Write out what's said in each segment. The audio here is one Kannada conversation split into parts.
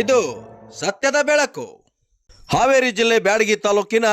ಇದು ಸತ್ಯದ ಬೆಳಕು. ಹಾವೇರಿ ಜಿಲ್ಲೆ ಬ್ಯಾಡಗಿ ತಾಲೂಕಿನ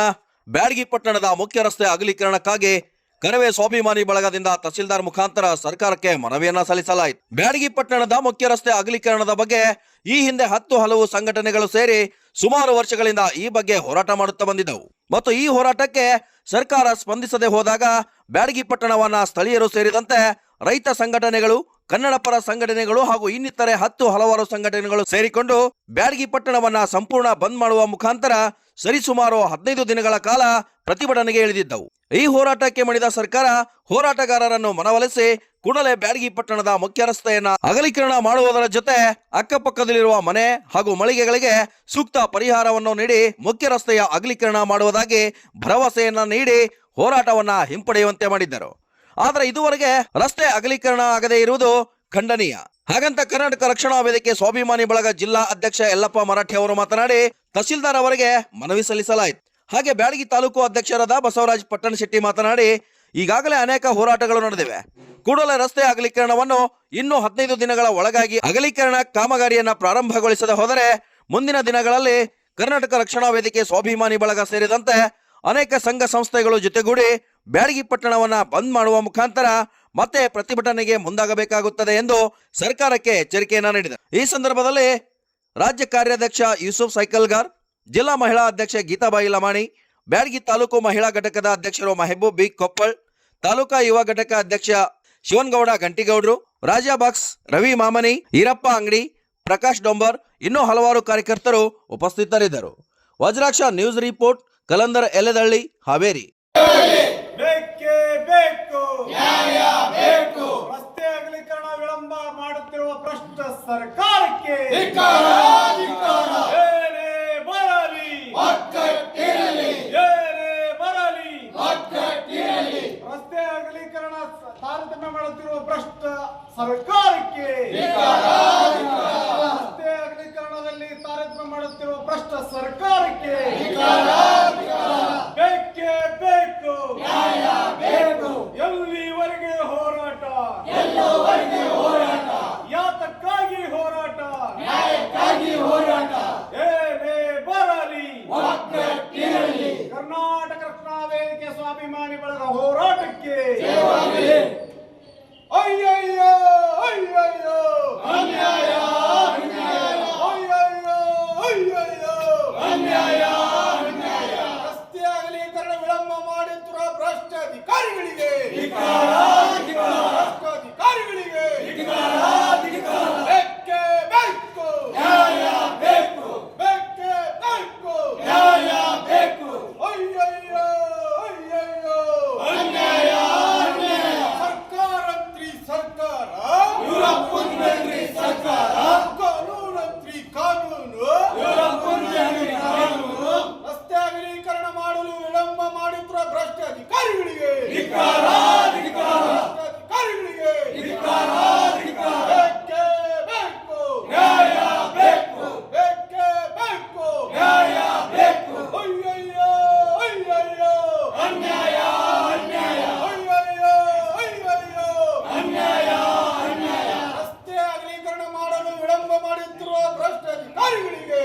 ಬ್ಯಾಡಗಿ ಪಟ್ಟಣದ ಮುಖ್ಯ ರಸ್ತೆ ಅಗಲೀಕರಣಕ್ಕಾಗಿ ಕರವೇ ಸ್ವಾಭಿಮಾನಿ ಬಳಗದಿಂದ ತಹಸೀಲ್ದಾರ್ ಮುಖಾಂತರ ಸರ್ಕಾರಕ್ಕೆ ಮನವಿಯನ್ನ ಸಲ್ಲಿಸಲಾಯಿತು. ಬ್ಯಾಡಗಿ ಪಟ್ಟಣದ ಮುಖ್ಯ ರಸ್ತೆ ಅಗಲೀಕರಣದ ಬಗ್ಗೆ ಈ ಹಿಂದೆ ಹತ್ತು ಹಲವು ಸಂಘಟನೆಗಳು ಸೇರಿ ಸುಮಾರು ವರ್ಷಗಳಿಂದ ಈ ಬಗ್ಗೆ ಹೋರಾಟ ಮಾಡುತ್ತಾ ಬಂದಿದ್ದವು. ಮತ್ತು ಈ ಹೋರಾಟಕ್ಕೆ ಸರ್ಕಾರ ಸ್ಪಂದಿಸದೆ ಹೋದಾಗ ಬ್ಯಾಡಗಿ ಪಟ್ಟಣವನ್ನ ಸ್ಥಳೀಯರು ಸೇರಿದಂತೆ ರೈತ ಸಂಘಟನೆಗಳು ಕನ್ನಡ ಪರ ಸಂಘಟನೆಗಳು ಹಾಗೂ ಇನ್ನಿತರೆ ಹತ್ತು ಹಲವಾರು ಸಂಘಟನೆಗಳು ಸೇರಿಕೊಂಡು ಬ್ಯಾಡಗಿ ಪಟ್ಟಣವನ್ನ ಸಂಪೂರ್ಣ ಬಂದ್ ಮಾಡುವ ಮುಖಾಂತರ ಸರಿಸುಮಾರು ಹದಿನೈದು ದಿನಗಳ ಕಾಲ ಪ್ರತಿಭಟನೆಗೆ ಇಳಿದಿದ್ದವು. ಈ ಹೋರಾಟಕ್ಕೆ ಮಣಿದ ಸರ್ಕಾರ ಹೋರಾಟಗಾರರನ್ನು ಮನವೊಲಿಸಿ ಕೂಡಲೇ ಬ್ಯಾಡಗಿ ಪಟ್ಟಣದ ಮುಖ್ಯ ರಸ್ತೆಯನ್ನ ಅಗಲೀಕರಣ ಮಾಡುವುದರ ಜೊತೆ ಅಕ್ಕಪಕ್ಕದಲ್ಲಿರುವ ಮನೆ ಹಾಗೂ ಮಳಿಗೆಗಳಿಗೆ ಸೂಕ್ತ ಪರಿಹಾರವನ್ನು ನೀಡಿ ಮುಖ್ಯ ರಸ್ತೆಯ ಅಗಲೀಕರಣ ಮಾಡುವುದಾಗಿ ಭರವಸೆಯನ್ನ ನೀಡಿ ಹೋರಾಟವನ್ನ ಹಿಂಪಡೆಯುವಂತೆ ಮಾಡಿದ್ದರು. ಆದರೆ ಇದುವರೆಗೆ ರಸ್ತೆ ಅಗಲೀಕರಣ ಆಗದೇ ಇರುವುದು ಖಂಡನೀಯ. ಹಾಗಂತ ಕರ್ನಾಟಕ ರಕ್ಷಣಾ ವೇದಿಕೆ ಸ್ವಾಭಿಮಾನಿ ಬಳಗ ಜಿಲ್ಲಾ ಅಧ್ಯಕ್ಷ ಯಲ್ಲಪ್ಪ ಮರಾಠಿ ಅವರು ಮಾತನಾಡಿ, ತಹಸೀಲ್ದಾರ್ ಅವರಿಗೆ ಮನವಿ ಸಲ್ಲಿಸಲಾಯಿತು. ಹಾಗೆ ಬ್ಯಾಡಗಿ ತಾಲೂಕು ಅಧ್ಯಕ್ಷರಾದ ಬಸವರಾಜ್ ಪಟ್ಟಣಶೆಟ್ಟಿ ಮಾತನಾಡಿ, ಈಗಾಗಲೇ ಅನೇಕ ಹೋರಾಟಗಳು ನಡೆದಿವೆ. ಕೂಡಲೇ ರಸ್ತೆ ಅಗಲೀಕರಣವನ್ನು ಇನ್ನೂ ಹದಿನೈದು ದಿನಗಳ ಒಳಗಾಗಿ ಅಗಲೀಕರಣ ಕಾಮಗಾರಿಯನ್ನು ಪ್ರಾರಂಭಗೊಳಿಸದೆ ಹೋದರೆ ಮುಂದಿನ ದಿನಗಳಲ್ಲಿ ಕರ್ನಾಟಕ ರಕ್ಷಣಾ ವೇದಿಕೆ ಸ್ವಾಭಿಮಾನಿ ಬಳಗ ಸೇರಿದಂತೆ ಅನೇಕ ಸಂಘ ಸಂಸ್ಥೆಗಳು ಜೊತೆಗೂಡಿ ಬ್ಯಾಡಗಿ ಪಟ್ಟಣವನ್ನು ಬಂದ್ ಮಾಡುವ ಮುಖಾಂತರ ಮತ್ತೆ ಪ್ರತಿಭಟನೆಗೆ ಮುಂದಾಗಬೇಕಾಗುತ್ತದೆ ಎಂದು ಸರ್ಕಾರಕ್ಕೆ ಎಚ್ಚರಿಕೆಯನ್ನು ನೀಡಿದೆ. ಈ ಸಂದರ್ಭದಲ್ಲಿ ರಾಜ್ಯ ಕಾರ್ಯಾಧ್ಯಕ್ಷ ಯೂಸುಫ್ ಸೈಕಲ್ಗಾರ್, ಜಿಲ್ಲಾ ಮಹಿಳಾ ಅಧ್ಯಕ್ಷೆ ಗೀತಾಬಾಯಿ ಲಮಾಣಿ, ಬ್ಯಾಡಗಿ ತಾಲೂಕು ಮಹಿಳಾ ಘಟಕದ ಅಧ್ಯಕ್ಷರು ಮೆಹಬೂಬ್ ಬಿ ಕೊಪ್ಪಳ್, ತಾಲೂಕಾ ಯುವ ಘಟಕ ಅಧ್ಯಕ್ಷ ಶಿವನ್ಗೌಡ ಗಂಟಿಗೌಡ್ರು, ರಾಜಾ ಬಾಕ್ಸ್ ರವಿ ಮಾಮನಿ, ಈರಪ್ಪ ಅಂಗಡಿ, ಪ್ರಕಾಶ್ ಡೊಂಬರ್, ಇನ್ನೂ ಹಲವಾರು ಕಾರ್ಯಕರ್ತರು ಉಪಸ್ಥಿತರಿದ್ದರು. Vajraksha news report, Kalandar Eledalli, Haveri. ನ್ಯಾಯ ಬೇಕು ರಸ್ತೆ ಅಗಲೀಕರಣ ವಿಳಂಬ ಮಾಡುತ್ತಿರುವ ಭ್ರಷ್ಟ ಸರ್ಕಾರಕ್ಕೆ ಏನೇ ಬರಲಿ. ಏನೇ ಬರಲಿ. ರಸ್ತೆ ಅಗಲೀಕರಣ ತಾರತಮ್ಯ ಮಾಡುತ್ತಿರುವ ಭ್ರಷ್ಟ ಸರ್ಕಾರಕ್ಕೆ ರಸ್ತೆ ಅಗಲೀಕರಣದಲ್ಲಿ ತಾರತಮ್ಯ ಮಾಡುತ್ತಿರುವ ಭ್ರಷ್ಟ ಸರ್ಕಾರಕ್ಕೆ ಬೇಕೇ ಬೇಕು ನ್ಯಾಯ ಬೇಕು ಎಲ್ಲಿವರೆಗೆ ಹೋರಾಟ ಎಲ್ಲವರೆಗೆ ಹೋರಾಟ ಯಾತಕ್ಕಾಗಿ ಹೋರಾಟ ನ್ಯಾಯಕ್ಕಾಗಿ ಹೋರಾಟ ಏನೇ ಬರಲಿ ಕರ್ನಾಟಕ ರಕ್ಷಣಾ ವೇದಿಕೆ ಸ್ವಾಭಿಮಾನಿ ಬಳಗ ಹೋರಾಟಕ್ಕೆ ಅಯ್ಯಯ್ಯೋ ಅಯ್ಯಯ್ಯೋ ಅನ್ಯಾಯ ಅಯ್ಯಯ್ಯೋ ಅಯ್ಯಯ್ಯೋ ಅನ್ಯಾಯ ರಸ್ತೆ ಅಗಲೀಕರಣ ವಿಳಂಬ ಮಾಡುತ್ತಿರುವ ಭ್ರಷ್ಟ ಅಧಿಕಾರಿಗಳಿಗೆ ಭ್ರಷ್ಟ ಅಧಿಕಾರಿಗಳಿಗೆ ಬೇಕೇ ಬೇಕು ನ್ಯಾಯ ಬೇಕು ಬೇಕೇ ಬೇಕು ನ್ಯಾಯ ಬೇಕು ಅಯ್ಯಯ್ಯೋ ಅಯ್ಯಯ್ಯೋ ಅನ್ಯಾಯ ಸರ್ಕಾರಂತ್ರಿ ಸರ್ಕಾರ ಇವರಪ್ಪಂದ್ರಿ ಸರ್ಕಾರ ಕಾನೂನಂತ್ರಿ ಕಾನೂನು ಕಾನೂನು ರಸ್ತೆ ಅಗಲೀಕರಣ ಮಾಡಲು ವಿಳಂಬ ಮಾಡುತ್ತಿರುವ ಭ್ರಷ್ಟ ಅಧಿಕಾರಿಗಳಿಗೆ ಭ್ರಷ್ಟ ಅಧಿಕಾರಿಗಳಿಗೆ ಬೇಕೇ ಬೇಕು ನ್ಯಾಯ ಬೇಕು ಬೇಕೇ ಬೇಕು ನ್ಯಾಯ ಬೇಕು ಅಯ್ಯಯ್ಯೋ ಅಯ್ಯಯ್ಯೋ ಅನ್ಯಾಯ ಅನ್ಯಾಯ ಅಯ್ಯಯ್ಯೋ ಅಯ್ಯಯ್ಯೋ ಅನ್ಯಾಯ ಅನ್ಯಾಯ ರಸ್ತೆ ಅಗಲೀಕರಣ ಮಾಡಲು ವಿಳಂಬ ಮಾಡುತ್ತಿರುವ ಭ್ರಷ್ಟ ಅಧಿಕಾರಿಗಳಿಗೆ ಭ್ರಷ್ಟ ಅಧಿಕಾರಿಗಳಿಗೆ ಬೇಕೇ ಬೇಕು ನ್ಯಾಯ ಬೇಕು ಬೇಕೇ ಬೇಕು ನ್ಯಾಯ ಬೇಕು ಕರ್ನಾಟಕ ರಕ್ಷಣಾ ವೇದಿಕೆ ಸ್ವಾಭಿಮಾನಿ ಬಳಗಕ್ಕೆ ಡಾಕ್ಟರ್ ಲಿಂಗರಾಜು ಅವರಿಗೆ ರಸ್ತೆ ಅಗಲೀಕರಣ ಮಾಡಲು ವಿಳಂಬ ಮಾಡುತ್ತಿರುವ ಅಧಿಕಾರಿಗಳಿಗೆ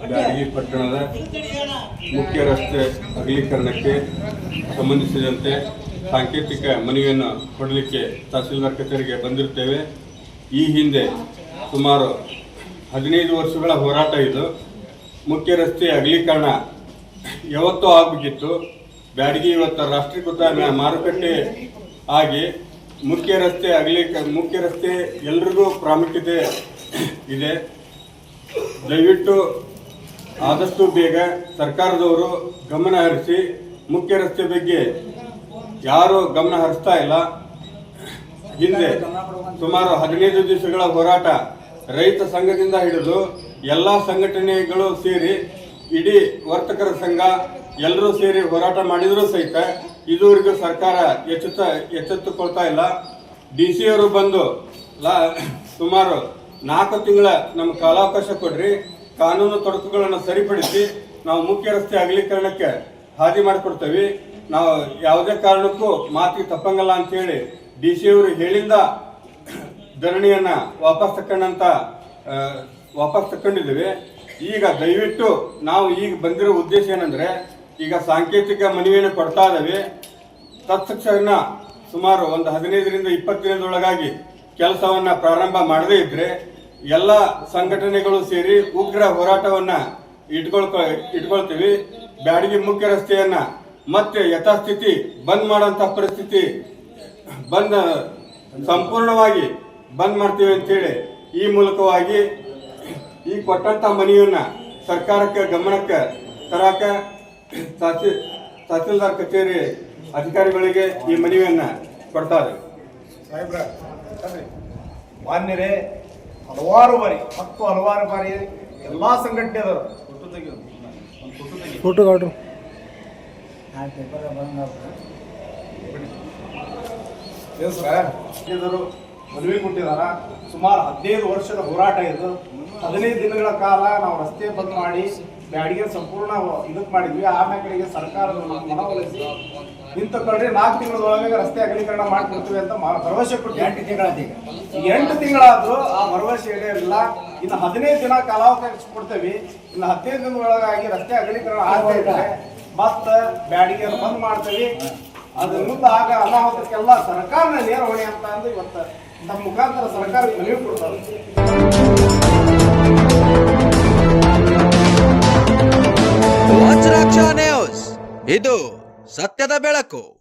ಬ್ಯಾಡಗಿ ಪಟ್ಟಣದ ಮುಖ್ಯ ರಸ್ತೆ ಅಗಲೀಕರಣಕ್ಕೆ ಸಂಬಂಧಿಸಿದಂತೆ ಸಾಂಕೇತಿಕ ಮನವಿಯನ್ನು ಕೊಡಲಿಕ್ಕೆ ತಹಸೀಲ್ದಾರ್ ಕಚೇರಿಗೆ ಬಂದಿರ್ತೇವೆ ಈ ಹಿಂದೆ ಸುಮಾರು ಹದಿನೈದು ವರ್ಷಗಳ ಹೋರಾಟ ಇದು. ಮುಖ್ಯ ರಸ್ತೆ ಅಗಲೀಕರಣ ಯಾವತ್ತೂ ಆಗಬೇಕಿತ್ತು ಬ್ಯಾಡಗಿ ಇವತ್ತು ರಾಷ್ಟ್ರೀಕೃತ ಮಾರುಕಟ್ಟೆ ಆಗಿ ಮುಖ್ಯ ರಸ್ತೆ ಅಗಲೀಕ, ಮುಖ್ಯ ರಸ್ತೆ ಎಲ್ರಿಗೂ ಪ್ರಾಮುಖ್ಯತೆ ಇದೆ. ದಯವಿಟ್ಟು ಆದಷ್ಟು ಬೇಗ ಸರ್ಕಾರದವರು ಗಮನ ಹರಿಸಿ ಮುಖ್ಯ ರಸ್ತೆ ಬಗ್ಗೆ ಯಾರು ಗಮನ ಹರಿಸ್ತಾ ಇಲ್ಲ. ಹಿಂದೆ ಸುಮಾರು ಹದಿನೈದು ದಿವಸಗಳ ಹೋರಾಟ ರೈತ ಸಂಘದಿಂದ ಹಿಡಿದು ಎಲ್ಲ ಸಂಘಟನೆಗಳು ಸೇರಿ ಇಡೀ ವರ್ತಕರ ಸಂಘ ಎಲ್ಲರೂ ಸೇರಿ ಹೋರಾಟ ಮಾಡಿದರೂ ಸಹಿತ ಇದುವರೆಗೂ ಸರ್ಕಾರ ಎಚ್ಚೆತ್ತ, ಎಚ್ಚೆತ್ತುಕೊಳ್ತಾ ಇಲ್ಲ. ಡಿ ಸಿ ಅವರು ಬಂದು ಲಾ, ಸುಮಾರು ನಾಲ್ಕು ತಿಂಗಳ ನಮ್ಮ ಕಾಲಾವಕಾಶ ಕೊಡ್ರಿ. ಕಾನೂನು ತೊಡಕುಗಳನ್ನು ಸರಿಪಡಿಸಿ ನಾವು ಮುಖ್ಯ ರಸ್ತೆ ಅಗಲೀಕರಣಕ್ಕೆ ಹಾದಿ ಮಾಡಿಕೊಡ್ತೇವೆ. ನಾವು ಯಾವುದೇ ಕಾರಣಕ್ಕೂ ಮಾತಿಗೆ ತಪ್ಪಂಗಲ್ಲ ಅಂತೇಳಿ ಡಿ ಸಿ ಅವರು ಹೇಳಿಂದ ಧರಣಿಯನ್ನು ವಾಪಸ್ ತಕ್ಕಂಡಂತ ವಾಪಸ್ ತಕ್ಕೊಂಡಿದ್ದೇವೆ. ಈಗ ದಯವಿಟ್ಟು ನಾವು ಈಗ ಬಂದಿರೋ ಉದ್ದೇಶ ಏನಂದರೆ, ಈಗ ಸಾಂಕೇತಿಕ ಮನವಿಯನ್ನು ಕೊಡ್ತಾ ಇದ್ದೇವೆ. ತತ್ಕ್ಷಣ ಸುಮಾರು ಒಂದು ಹದಿನೈದರಿಂದ ಇಪ್ಪತ್ತು ದಿನದೊಳಗಾಗಿ ಕೆಲಸವನ್ನು ಪ್ರಾರಂಭ ಮಾಡದೇ ಇದ್ರೆ ಎಲ್ಲ ಸಂಘಟನೆಗಳು ಸೇರಿ ಉಗ್ರ ಹೋರಾಟವನ್ನ ಇಟ್ಕೊಳ್ಕೊ, ಇಟ್ಕೊಳ್ತೀವಿ ಬ್ಯಾಡಗಿ ಮುಖ್ಯ ರಸ್ತೆಯನ್ನ ಮತ್ತೆ ಯಥಾಸ್ಥಿತಿ ಬಂದ್ ಮಾಡೋಂಥ ಪರಿಸ್ಥಿತಿ ಬಂದ್ ಸಂಪೂರ್ಣವಾಗಿ ಬಂದ್ ಮಾಡ್ತೀವಿ ಅಂತೇಳಿ ಈ ಮೂಲಕವಾಗಿ ಈ ಕೊಟ್ಟಂತ ಮನೆಯನ್ನ ಸರ್ಕಾರಕ್ಕೆ ಗಮನಕ್ಕೆ ತರಾಕ ತಹಸೀ, ತಹಸೀಲ್ದಾರ್ ಕಚೇರಿ ಅಧಿಕಾರಿಗಳಿಗೆ ಈ ಮನವಿಯನ್ನ ಕೊಡ್ತಾರೆ. ಮಾನ್ಯರೇ ಹಲವಾರು ಬಾರಿ ಹತ್ತು ಹಲವಾರು ಬಾರಿ ಎಲ್ಲ ಸಂಘಟನೆ ಅದಾರ. ಫೋಟೋ ತೆಗಿಯೋದು ಫೋಟೋ ಕಾಡ್ರು ಇದರು ಮನವಿ ಕೊಟ್ಟಿದಾರ ಸುಮಾರು ಹದಿನೈದು ವರ್ಷದ ಹೋರಾಟ ಇದು ಹದಿನೈದು ದಿನಗಳ ಕಾಲ ನಾವು ರಸ್ತೆ ಬಂದ್ ಮಾಡಿ ಬ್ಯಾಡಿಗೆ ಸಂಪೂರ್ಣ ಇದಕ್ಕೆ ಮಾಡಿದ್ವಿ. ಆಮೇಲೆ ಕಡೆಗೆ ಸರ್ಕಾರ ಮನವೊಲಿಸಿ ನಿಂತುಕೊಂಡ್ರೆ ನಾಲ್ಕು ತಿಂಗಳೊಳಗೆ ರಸ್ತೆ ಅಗಲೀಕರಣ ಮಾಡ್ಕೊಡ್ತೀವಿ ಅಂತ ಮ- ಭರವಸೆ ಕೊಟ್ಟು ಎಂಟು ತಿಂಗಳಾದ ಎಂಟು ತಿಂಗಳಾದ್ರೂ ಆ ಭರವಸೆ ಈಡೇರಿಲ್ಲ. ಇನ್ನು ಹದಿನೈದು ದಿನ ಕಾಲಾವಕಾಶ ಕೊಡ್ತೇವೆ ಇನ್ನು ಹದಿನೈದು ದಿನದೊಳಗಾಗಿ ರಸ್ತೆ ಅಗಲೀಕರಣ ಆಗ್ತಾ ಇದ್ರೆ ಮತ್ತೆ ಬ್ಯಾಡಿಗೆಯನ್ನು ಬಂದ್ ಮಾಡ್ತೇವೆ. ಅದ್ರ ಮುಂದೆ ಆಗ ಅನಾಹುತಕ್ಕೆಲ್ಲ ಸರ್ಕಾರನ ನೇರ ಹೊಣೆ ಅಂತ ಅಂದ್ರೆ ಇವತ್ತು ನಮ್ಮ ಮುಖಾಂತರ ಸರ್ಕಾರಕ್ಕೆ ಮನವಿ ಕೊಡ್ತಾರೆ. ನ್ಯೂಸ್. ಇದು ಸತ್ಯದ ಬೆಳಕು.